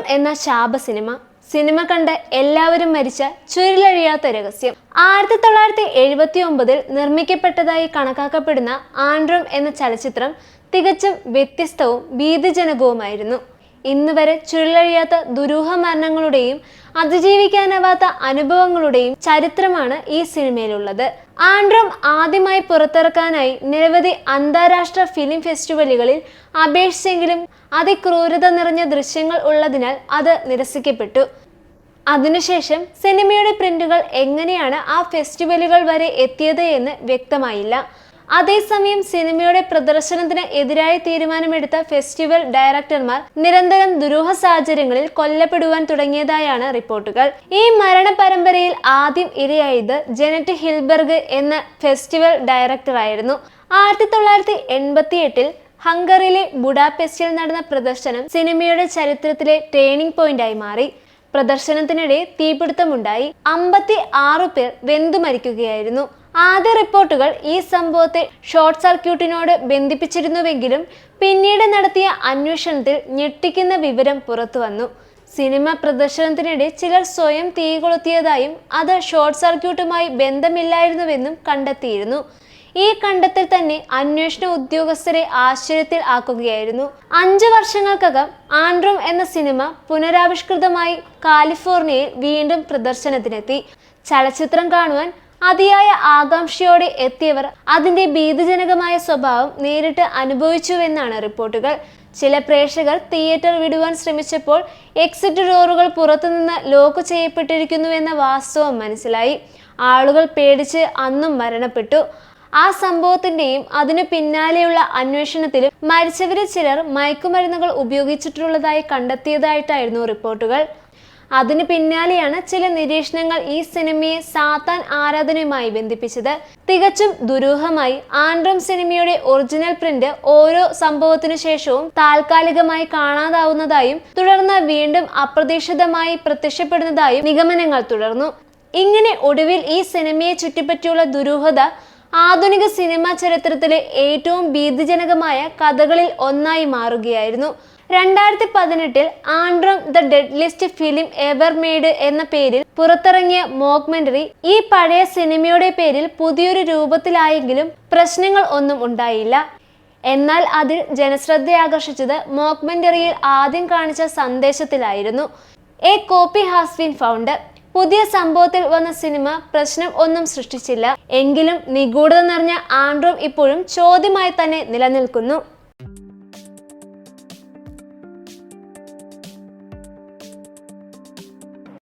ആൻഡ്രോം എന്ന ശാപ cinema. Cinema കണ്ട് എല്ലാവരും മരിച്ച ചുരുളഴിയാത്ത രഹസ്യം. ആയിരത്തി തൊള്ളായിരത്തി എഴുപത്തി ഒമ്പതിൽ നിർമ്മിക്കപ്പെട്ടതായി കണക്കാക്കപ്പെടുന്ന ആൻഡ്രം എന്ന ചലച്ചിത്രം തികച്ചും വ്യത്യസ്തവും ഭീതിജനകവുമായിരുന്നു. ഇന്നുവരെ ചുരുളഴിയാത്ത ദുരൂഹ മരണങ്ങളുടെയും അതിജീവിക്കാനാവാത്ത അനുഭവങ്ങളുടെയും ചരിത്രമാണ് ഈ സിനിമയിലുള്ളത്. ആൻഡ്രം ആദ്യമായി പുറത്തിറക്കാനായി നിരവധി അന്താരാഷ്ട്ര ഫിലിം ഫെസ്റ്റിവലുകളിൽ അപേക്ഷിച്ചെങ്കിലും അതിക്രൂരത നിറഞ്ഞ ദൃശ്യങ്ങൾ ഉള്ളതിനാൽ അത് നിരസിക്കപ്പെട്ടു. അതിനുശേഷം സിനിമയുടെ പ്രിന്റുകൾ എങ്ങനെയാണ് ആ ഫെസ്റ്റിവലുകൾ വരെ എത്തിയത് എന്ന് വ്യക്തമായില്ല. അതേസമയം സിനിമയുടെ പ്രദർശനത്തിന് എതിരായ തീരുമാനമെടുത്ത ഫെസ്റ്റിവൽ ഡയറക്ടർമാർ നിരന്തരം ദുരൂഹ സാഹചര്യങ്ങളിൽ കൊല്ലപ്പെടുവാൻ തുടങ്ങിയതായാണ് റിപ്പോർട്ടുകൾ. ഈ മരണ പരമ്പരയിൽ ആദ്യം ഇരയായത് ജനറ്റ് ഹിൽബർഗ് എന്ന ഫെസ്റ്റിവൽ ഡയറക്ടറായിരുന്നു. ആയിരത്തി തൊള്ളായിരത്തി എൺപത്തി എട്ടിൽ ഹംഗറിയിലെ ബുഡാപെസ്റ്റിൽ നടന്ന പ്രദർശനം സിനിമയുടെ ചരിത്രത്തിലെ ടേണിംഗ് പോയിന്റായി മാറി. പ്രദർശനത്തിനിടെ തീപിടുത്തമുണ്ടായി. അമ്പത്തി ആറു പേർ വെന്തു മരിക്കുകയായിരുന്നു. ആദ്യ റിപ്പോർട്ടുകൾ ഈ സംഭവത്തെ ഷോർട്ട് സർക്യൂട്ടിനോട് ബന്ധിപ്പിച്ചിരുന്നുവെങ്കിലും പിന്നീട് നടത്തിയ അന്വേഷണത്തിൽ ഞെട്ടിക്കുന്ന വിവരം പുറത്തുവന്നു സിനിമ പ്രദർശനത്തിനിടെ ചിലർ സ്വയം തീ കൊളുത്തിയതായും അത് ഷോർട്ട് സർക്യൂട്ടുമായി ബന്ധമില്ലായിരുന്നുവെന്നും കണ്ടെത്തിയിരുന്നു. ഈ കണ്ടെത്തൽ തന്നെ അന്വേഷണ ഉദ്യോഗസ്ഥരെ ആശ്ചര്യത്തിൽ ആക്കുകയായിരുന്നു. അഞ്ചു വർഷങ്ങൾക്കകം ആൻഡ്രോം എന്ന സിനിമ പുനരാവിഷ്കൃതമായി കാലിഫോർണിയയിൽ വീണ്ടും പ്രദർശനത്തിനെത്തി. ചലച്ചിത്രം കാണുവാൻ അതിയായ ആകാംക്ഷയോടെ എത്തിയവർ അതിന്റെ ഭീതിജനകമായ സ്വഭാവം നേരിട്ട് അനുഭവിച്ചുവെന്നാണ് റിപ്പോർട്ടുകൾ. ചില പ്രേക്ഷകർ തിയേറ്റർ വിടുവാൻ ശ്രമിച്ചപ്പോൾ എക്സിറ്റ് ഡോറുകൾ പുറത്തുനിന്ന് ലോക്ക് ചെയ്യപ്പെട്ടിരിക്കുന്നുവെന്ന വാസ്തവം മനസ്സിലായി. ആളുകൾ പേടിച്ച് അന്നും മരണപ്പെട്ടു. ആ സംഭവത്തിന്റെയും അതിനു പിന്നാലെയുള്ള അന്വേഷണത്തിലും മരിച്ചവരിൽ ചിലർ മയക്കുമരുന്നുകൾ ഉപയോഗിച്ചിട്ടുള്ളതായി കണ്ടെത്തിയതായിട്ടായിരുന്നു റിപ്പോർട്ടുകൾ. അതിനു പിന്നാലെയാണ് ചില നിരീക്ഷണങ്ങൾ ഈ സിനിമയെ സാത്താൻ ആരാധനയുമായി ബന്ധിപ്പിച്ചത്. തികച്ചും ദുരൂഹമായി ആൻഡ്രം സിനിമയുടെ ഒറിജിനൽ പ്രിന്റ് ഓരോ സംഭവത്തിനു ശേഷവും താൽക്കാലികമായി കാണാതാവുന്നതായും തുടർന്ന് വീണ്ടും അപ്രതീക്ഷിതമായി പ്രത്യക്ഷപ്പെടുന്നതായും നിഗമനങ്ങൾ തുടർന്നു. ഇങ്ങനെ ഒടുവിൽ ഈ സിനിമയെ ചുറ്റിപ്പറ്റിയുള്ള ദുരൂഹത ആധുനിക സിനിമാ ചരിത്രത്തിലെ ഏറ്റവും ഭീതിജനകമായ കഥകളിൽ ഒന്നായി മാറുകയായിരുന്നു. രണ്ടായിരത്തി പതിനെട്ടിൽ Antrum the deadliest film ever made എന്ന പേരിൽ പുറത്തിറങ്ങിയ മോക്മെന്ററി ഈ പഴയ സിനിമയുടെ പേരിൽ പുതിയൊരു രൂപത്തിലായെങ്കിലും പ്രശ്നങ്ങൾ ഒന്നും ഉണ്ടായില്ല. എന്നാൽ അതിൽ ജനശ്രദ്ധയാകർഷിച്ചത് മോക്മെന്ററിയിൽ ആദ്യം കാണിച്ച സന്ദേശത്തിലായിരുന്നു. A copy has been found. പുതിയ സംഭവത്തിൽ വന്ന സിനിമ പ്രശ്നം ഒന്നും സൃഷ്ടിച്ചില്ല. എങ്കിലും നിഗൂഢത നിറഞ്ഞ ആൻഡ്രോം ഇപ്പോഴും ചോദ്യമായി തന്നെ നിലനിൽക്കുന്നു.